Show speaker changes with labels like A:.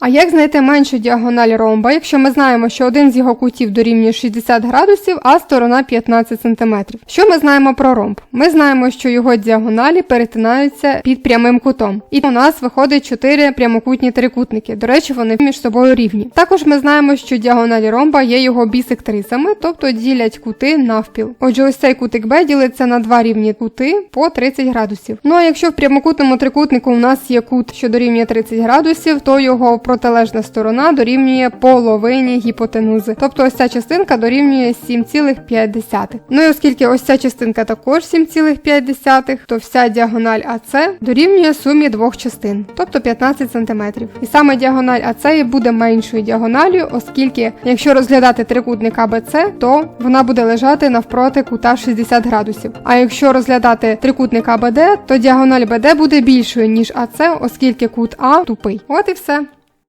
A: А як знайти меншу діагональ ромба, якщо ми знаємо, що один з його кутів дорівнює 60 градусів, а сторона 15 см? Що ми знаємо про ромб? Ми знаємо, що його діагоналі перетинаються під прямим кутом. І у нас виходить 4 прямокутні трикутники. До речі, вони між собою рівні. Також ми знаємо, що діагоналі ромба є його бісектрисами, тобто ділять кути навпіл. Отже, ось цей кутик Б ділиться на два рівні кути по 30 градусів. Ну а якщо в прямокутному трикутнику у нас є кут, що дорівнює 30 градусів, то його протилежна сторона дорівнює половині гіпотенузи. Тобто ось ця частинка дорівнює 7,5. Ну і оскільки ось ця частинка також 7,5, то вся діагональ АС дорівнює сумі двох частин, тобто 15 см. І саме діагональ АС буде меншою діагоналлю, оскільки якщо розглядати трикутник АБЦ, то вона буде лежати навпроти кута 60 градусів. А якщо розглядати трикутник АБД, то діагональ БД буде більшою, ніж АС, оскільки кут А тупий. От і все.